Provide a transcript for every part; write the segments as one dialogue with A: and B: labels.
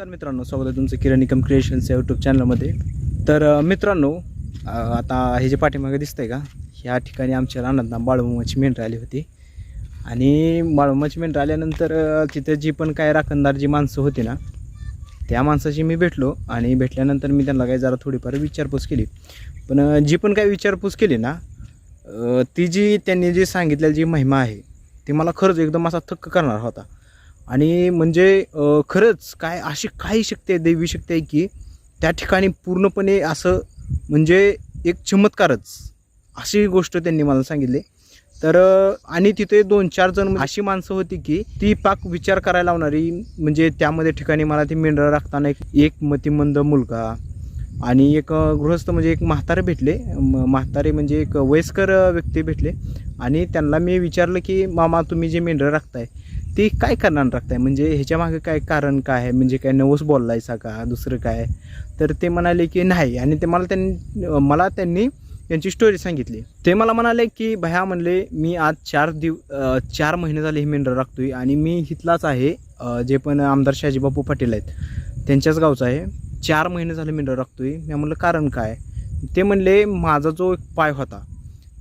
A: नमस्कार मित्रांनो स्वागत आहे तुमचं किरण निकम क्रिएशन्स या यूट्यूब चॅनलमध्ये तर मित्रांनो आता हे जे पाठीमागे दिसतंय का ह्या ठिकाणी आमच्या रानात ना बाळूमाची मेंढर आली होती. आणि बाळूमाची मेंढर आल्यानंतर तिथे तिथं जी पण काय राखणदार जी माणसं होती ना त्या माणसाशी मी भेटलो आणि भेटल्यानंतर मी त्यांना काही जरा थोडीफार विचारपूस केली. पण जी पण काही विचारपूस केली ना ती जी त्यांनी जी सांगितलेली जी महिमा आहे ती मला खरंच एकदम असा थक्क करणार होता. आणि म्हणजे खरंच काय अशी काही शक्ती आहे दैवी शक्ती आहे की त्या ठिकाणी पूर्णपणे असं म्हणजे एक चमत्कारच अशी गोष्ट त्यांनी मला सांगितली. तर आणि तिथे दोन चार जण म्हणजे अशी माणसं होती की ती पाक विचार करायला लावणारी म्हणजे त्यामध्ये ठिकाणी मला ती मेंढरं राखताना एक मतिमंद मुलगा आणि एक गृहस्थ म्हणजे एक म्हातारे भेटले. म- म्हातारे म्हणजे एक वयस्कर व्यक्ती भेटले. आणि त्यांना मी विचारलं की मामा तुम्ही जे मेंढरं राखताय ते काय करणार राखताय म्हणजे ह्याच्या मागे काय कारण काय आहे? म्हणजे काय नवस बोललायचा का? दुसरं काय? तर ते म्हणाले की नाही. आणि ते मला त्यांनी मला त्यांनी त्यांची स्टोरी सांगितली. ते मला म्हणाले की भया म्हणले मी आज चार दिव चार महिने झाले हे मेंढर राखतोय आणि मी इथलाच आहे जे पण आमदार शाजीबापू पाटील आहेत. त्यांच्याच गावचं आहे. चार महिने झाले मेंढर राखतोय. मी म्हणलं कारण काय? ते म्हणले माझा जो एक पाय होता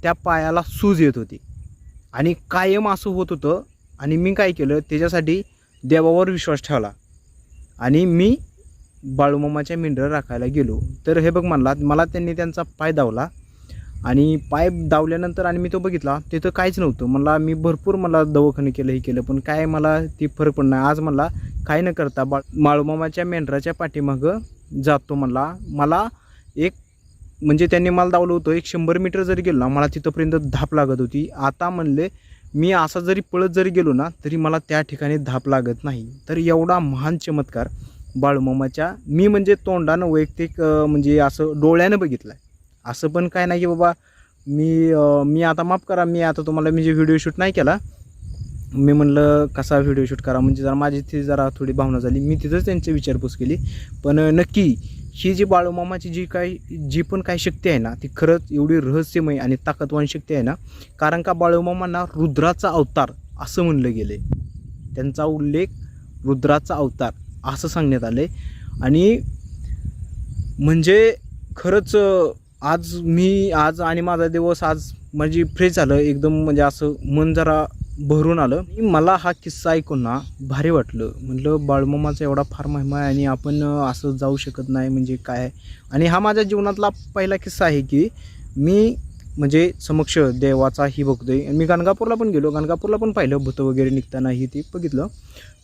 A: त्या पायाला सूज येत होती. आणि कायम असं होत होतं आणि मी काय केलं त्याच्यासाठी देवावर विश्वास ठेवला. आणि मी बाळूमामाच्या मेंढरं राखायला गेलो. तर हे बघ म्हणला मला त्यांनी त्यांचा पाय धावला आणि पाय दावल्यानंतर आणि मी तो बघितला तिथं काहीच नव्हतं. मला मी भरपूर मला दवाखाने केलं हे केलं पण काय मला ती फरक पडणार नाही. आज मला काय न करता बा बाळूमामाच्या मेंढराच्या पाठीमागं जातो म्हणला. मला एक म्हणजे त्यांनी मला दावलं होतं एक शंभर मीटर जरी गेलो ना मला तिथंपर्यंत धाप लागत होती. आता म्हणले मी असा जरी पळत जरी गेलो ना तरी मला त्या ठिकाणी धाप लागत नाही. तर एवढा महान चमत्कार बाळूमामाच्या मी म्हणजे तोंडानं वैयक्तिक म्हणजे असं डोळ्यानं बघितलं आहे असं पण काय नाही की बाबा मी मी आता माफ करा मी आता तुम्हाला मी जे व्हिडिओ शूट नाही केला. मी म्हणलं कसा व्हिडिओ शूट करा? म्हणजे जरा माझी ती जरा थोडी भावना झाली. मी तिथंच त्यांची विचारपूस केली. पण नक्की ही जी बाळूमामाची जी काही जी पण काही शक्ती आहे ना ती खरंच एवढी रहस्यमय आणि ताकदवान शक्ती आहे ना कारण का बाळूमामांना रुद्राचा अवतार असं म्हणलं गेले त्यांचा उल्लेख रुद्राचा अवतार असं सांगण्यात आले आणि म्हणजे खरंच आज मी आज आणि माझा दिवस आज म्हणजे फ्रेश झालं. एकदम म्हणजे असं मन जरा भरून आलं. मला हा किस्सा ऐकून ना भारी वाटलं. म्हटलं बाळमामाचा एवढा फार महिमा आहे आणि आपण असं जाऊ शकत नाही म्हणजे काय? आणि हा माझ्या जीवनातला पहिला किस्सा आहे की मी म्हणजे समक्ष देवाचाही बघतोय. आहे मी गाणगापूरला पण गेलो. गाणगापूरला पण पाहिलं भूतं वगैरे निघतानाही ते बघितलं.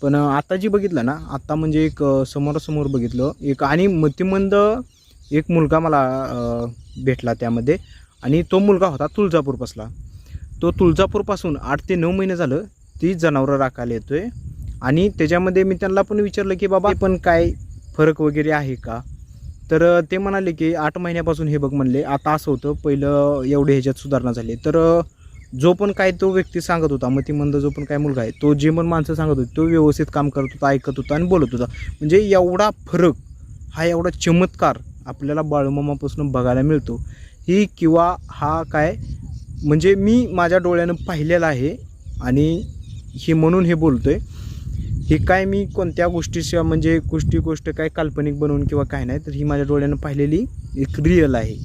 A: पण आता जी बघितलं ना आत्ता म्हणजे एक समोरासमोर बघितलं. एक आणि मतिमंद एक मुलगा मला भेटला त्यामध्ये. आणि तो मुलगा होता तुळजापूरपासला. तो तुळजापूरपासून आठ ते नऊ महिने झालं ती जनावरं राखायला येतोय. आणि त्याच्यामध्ये मी त्यांना पण विचारलं की बाबा पण काय फरक वगैरे आहे का? तर ते म्हणाले की आठ महिन्यापासून हे बघ म्हणले आता असं होतं पहिलं एवढे ह्याच्यात सुधारणा झाली. तर जो पण काय तो व्यक्ती सांगत होता मतिमंद जो पण काय मुलगा आहे तो जे पण माणसं सांगत होती तो व्यवस्थित काम करत होता ऐकत होता आणि बोलत होता. म्हणजे एवढा फरक हा एवढा चमत्कार आपल्याला बाळूमामापासून बघायला मिळतो. ही किंवा हा काय म्हणजे मी माझ्या डोळ्यानं पाहिलेलं आहे आणि हे म्हणून हे बोलतो आहे हे काय मी कोणत्या गोष्टीशिवाय म्हणजे गोष्टी गोष्ट काय काल्पनिक बनवून किंवा काय नाही तर ही माझ्या डोळ्यानं पाहिलेली एक रिअल आहे.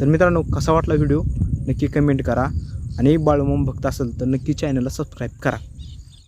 A: तर मित्रांनो कसा वाटला व्हिडिओ नक्की कमेंट करा. आणि बाळूमाम भक्त असेल तर नक्की चॅनलला सबस्क्राईब करा.